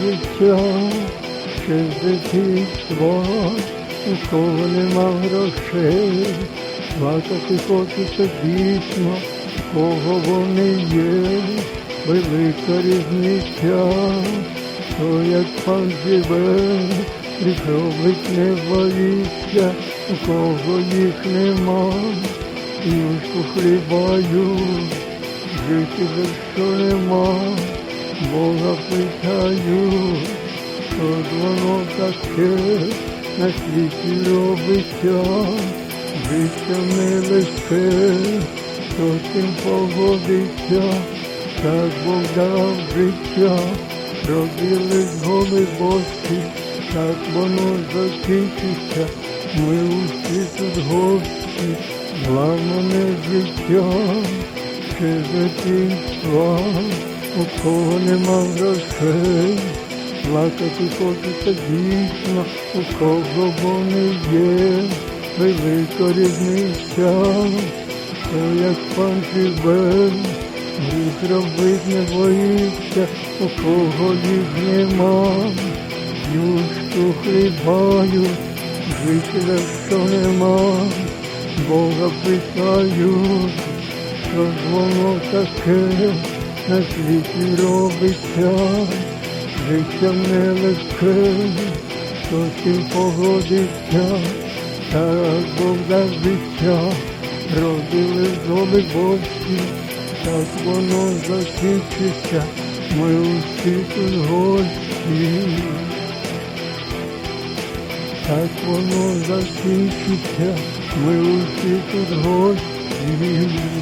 життя, ще з дитинства, у кого нема грошей, плакати хочеться дійсно, кого вони є, велика різниця, то як пан живе, гріх робить не боїться, у кого їх нема, юшку хлібають, жити за що нема, Бога питаю, що ж воно таке на світі робиться, життя нелегке, хто цим погодиться, так Бог дав життя, родились голи босі, так воно закінчиться, ми усі тут гості, главне життя, ще дитинства, у кого нема грошей, плакати хочеться дійсно, у кого вони є, велика різниця, то як пан живе, гріх робить не боїться, у кого їх нема, юшку хлібають, жителя що нема, Бога питають, що ж воно таке на світі робиться, життя нелегке, хто цим погодиться, так Бог дасть життя, родили зоби босі, так воно закінчиться, ми усі тут гості. Так воно закінчиться, ми усі тут гості.